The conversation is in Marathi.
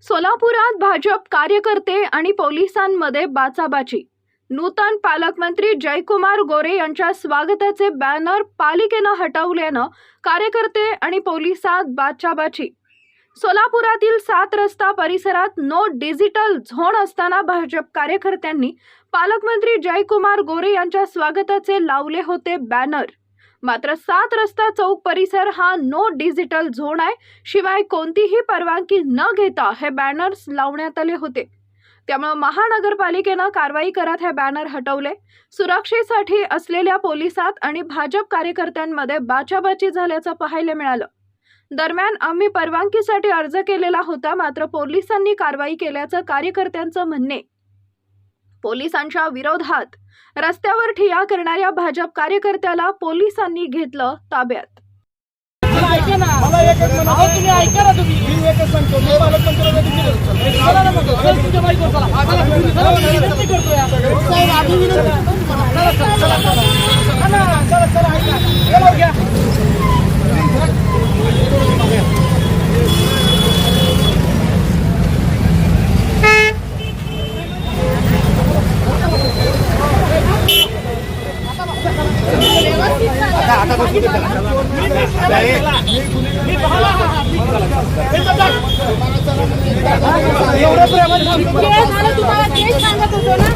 सोलापुरात भाजप कार्यकर्ते आणि पोलिसांमध्ये बाचाबाची. नूतन पालकमंत्री जयकुमार गोरे यांच्या स्वागताचे बॅनर पालिकेनं हटवल्यानं कार्यकर्ते आणि पोलिसात बाचाबाची. सोलापुरातील सात रस्ता परिसरात नो डिजिटल झोन असताना भाजप कार्यकर्त्यांनी पालकमंत्री जयकुमार गोरे यांच्या स्वागताचे लावले होते बॅनर. मात्र सात रस्ता चौक परिसर हा नो डिजिटल झोन आहे. शिवाय कोणतीही परवानगी न घेता हे बॅनर्स लावण्यात आले होते. त्यामुळे महानगरपालिकेनं कारवाई करत हे बॅनर हटवले. सुरक्षेसाठी असलेल्या पोलिसात आणि भाजप कार्यकर्त्यांमध्ये बाचाबाची झाल्याचं पाहायला मिळालं. दरम्यान आम्ही परवानगीसाठी अर्ज केलेला होता मात्र पोलिसांनी कारवाई केल्याचं कार्यकर्त्यांचं म्हणणे पोलिसांच्या विरोधात रस्त्यावर ठिय्या करणाऱ्या भाजप कार्यकर्त्याला पोलिसांनी घेतलं ताब्यात तुम्हाला तेच सांगत होतो ना